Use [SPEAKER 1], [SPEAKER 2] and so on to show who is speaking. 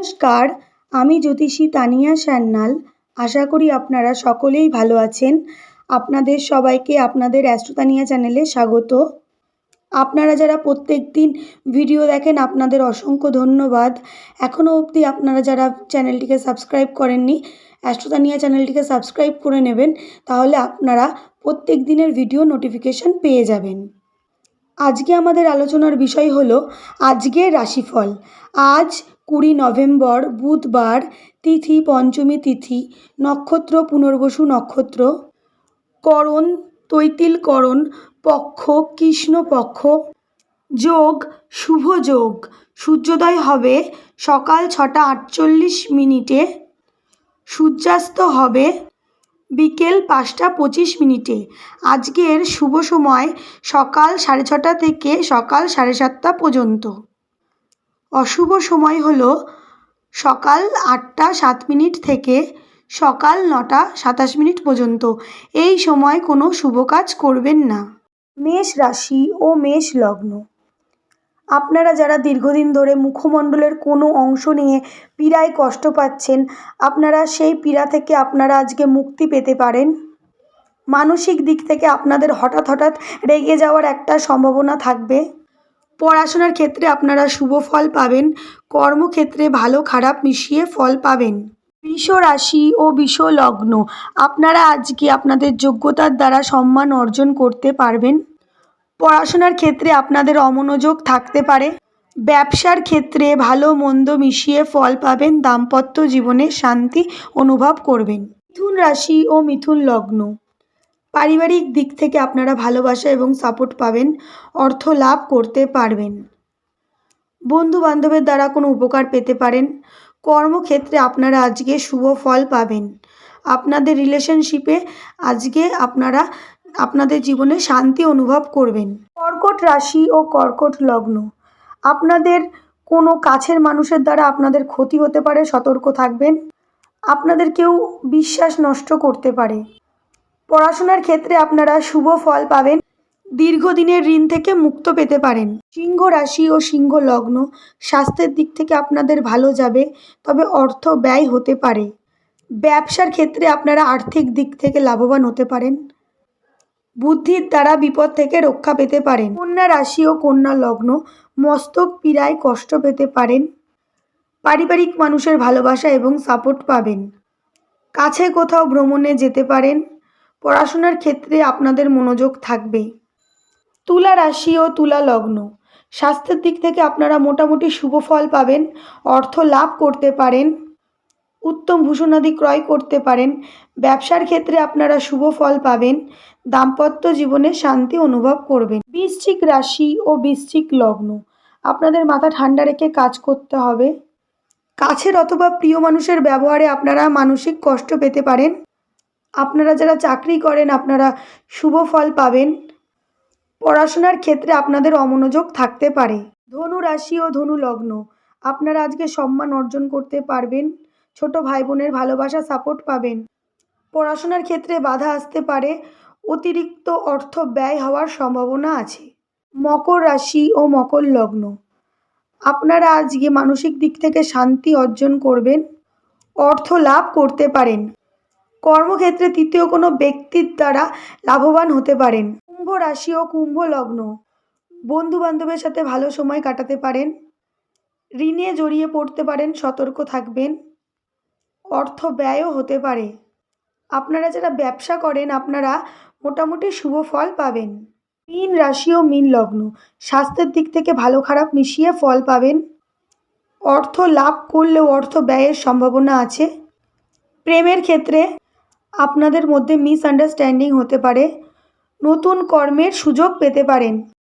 [SPEAKER 1] নমস্কার, আমি জ্যোতিষী তানিয়া সান্যাল। আশা করি আপনারা সকলেই ভালো আছেন। আপনাদের সবাইকে আপনাদের অ্যাস্ট্রোতানিয়া চ্যানেলে স্বাগত। আপনারা যারা প্রত্যেক দিন ভিডিও দেখেন, আপনাদের অসংখ্য ধন্যবাদ। এখনও অবধি আপনারা যারা চ্যানেলটিকে সাবস্ক্রাইব করেননি অ্যাস্ট্রোতানিয়া চ্যানেলটিকে সাবস্ক্রাইব করে নেবেন, তাহলে আপনারা প্রত্যেক দিনের ভিডিও নোটিফিকেশান পেয়ে যাবেন। আজকে আমাদের আলোচনার বিষয় হলো, আজকের রাশিফল। আজ কুড়ি নভেম্বর বুধবার, তিথি পঞ্চমী তিথি, নক্ষত্র পুনর্বসু নক্ষত্র, করণ, তৈতিল করণ, পক্ষ, কৃষ্ণ পক্ষ, যোগ, শুভ যোগ, সূর্যোদয় হবে সকাল ছটা আটচল্লিশ মিনিটে, সূর্যাস্ত হবে বিকেল পাঁচটা পঁচিশ মিনিটে। আজকের শুভ সময় সকাল সাড়ে ছটা থেকে সকাল সাড়ে সাতটা পর্যন্ত। অশুভ সময় হলো সকাল আটটা সাত মিনিট থেকে সকাল নটা সাতাশ মিনিট পর্যন্ত। এই সময় কোনো শুভ কাজ করবেন না। মেষ রাশি ও মেষ লগ্ন। আপনারা যারা দীর্ঘদিন ধরে মুখমণ্ডলের কোনো অংশ নিয়ে পীড়ায় কষ্ট পাচ্ছেন, আপনারা সেই পীড়া থেকে আপনারা আজকে মুক্তি পেতে পারেন। মানসিক দিক থেকে আপনাদের হঠাৎ হঠাৎ রেগে যাওয়ার একটা সম্ভাবনা থাকবে। পড়াশোনার ক্ষেত্রে আপনারা শুভ ফল পাবেন, কর্মক্ষেত্রে ভালো খারাপ মিশিয়ে ফল পাবেন। বৃষ রাশি ও বিষ লগ্ন, আপনারা আজকে আপনাদের যোগ্যতার দ্বারা সম্মান অর্জন করতে পারবেন। পড়াশোনার ক্ষেত্রে আপনাদের অমনোযোগ থাকতে পারে। ব্যবসার ক্ষেত্রে ভালো মন্দ মিশিয়ে ফল পাবেন, দাম্পত্য জীবনে শান্তি অনুভব করবেন। মিথুন রাশি ও মিথুন লগ্ন পারিবারিক দিক থেকে আপনারা ভালোবাসা এবং সাপোর্ট পাবেন, অর্থ লাভ করতে পারবেন। বন্ধু বান্ধবের দ্বারা কোনো উপকার পেতে পারেন, কর্মক্ষেত্রে আপনারা আজকে শুভ ফল পাবেন। আপনাদের রিলেশনশিপে আজকে আপনারা, আপনাদের জীবনে শান্তি অনুভব করবেন। কর্কট রাশি ও কর্কট লগ্ন, আপনাদের কোনো কাছের মানুষের দ্বারা আপনাদের ক্ষতি হতে পারে, সতর্ক থাকবেন। আপনাদের কেউ বিশ্বাস নষ্ট করতে পারে। পড়াশোনার ক্ষেত্রে আপনারা শুভ ফল পাবেন, দীর্ঘদিনের ঋণ থেকে মুক্ত পেতে পারেন। সিংহ রাশি ও সিংহ লগ্ন স্বাস্থ্যের দিক থেকে আপনাদের ভালো যাবে, তবে অর্থ ব্যয় হতে পারে। ব্যবসার ক্ষেত্রে আপনারা আর্থিক দিক থেকে লাভবান হতে পারেন। বুদ্ধির দ্বারা বিপদ থেকে রক্ষা পেতে পারেন। কন্যা রাশি ও কন্যা লগ্ন মস্তক পীড়ায় কষ্ট পেতে পারেন। পারিবারিক মানুষের ভালোবাসা এবং সাপোর্ট পাবেন। কাছে কোথাও ভ্রমণে যেতে পারেন। পড়াশোনার ক্ষেত্রে আপনাদের মনোযোগ থাকবে তুলা রাশি ও তুলা লগ্ন। স্বাস্থ্যের দিক থেকে আপনারা মোটামুটি শুভ ফল পাবেন, অর্থ লাভ করতে পারেন, উত্তম ভূষণাদি ক্রয় করতে পারেন, ব্যবসার ক্ষেত্রে আপনারা শুভ ফল পাবেন, দাম্পত্য জীবনে শান্তি অনুভব করবেন। বৃশ্চিক রাশি ও বৃশ্চিক লগ্ন। আপনাদের মাথা ঠান্ডা রেখে কাজ করতে হবে। কাছের অথবা প্রিয় মানুষের ব্যবহারে আপনারা মানসিক কষ্ট পেতে পারেন। আপনারা যারা চাকরি করেন, আপনারা শুভ ফল পাবেন। পড়াশোনার ক্ষেত্রে আপনাদের অমনোযোগ থাকতে পারে। ধনু রাশি ও ধনু লগ্ন, আপনারা আজকে সম্মান অর্জন করতে পারবেন। ছোট ভাই বোনের ভালোবাসা সাপোর্ট পাবেন। পড়াশোনার ক্ষেত্রে বাধা আসতে পারে। অতিরিক্ত অর্থ ব্যয় হওয়ার সম্ভাবনা আছে। মকর রাশি ও মকর লগ্ন, আপনারা আজকে মানসিক দিক থেকে শান্তি অর্জন করবেন। অর্থ লাভ করতে পারেন। কর্মক্ষেত্রে তৃতীয় কোনো ব্যক্তির দ্বারা লাভবান হতে পারেন। কুম্ভ রাশি ও কুম্ভ লগ্ন। বন্ধু বান্ধবের সাথে ভালো সময় কাটাতে পারেন। ঋণে জড়িয়ে পড়তে পারেন, সতর্ক থাকবেন। অর্থ ব্যয়ও হতে পারে। আপনারা যারা ব্যবসা করেন, আপনারা মোটামুটি শুভ ফল পাবেন। মীন রাশি ও মীন লগ্ন। স্বাস্থ্যের দিক থেকে ভালো খারাপ মিশিয়ে ফল পাবেন। অর্থ লাভ করলেও অর্থ ব্যয়ের সম্ভাবনা আছে। প্রেমের ক্ষেত্রে আপনাদের মধ্যে মিসআন্ডারস্ট্যান্ডিং হতে পারে। নতুন কর্মের সুযোগ পেতে পারেন।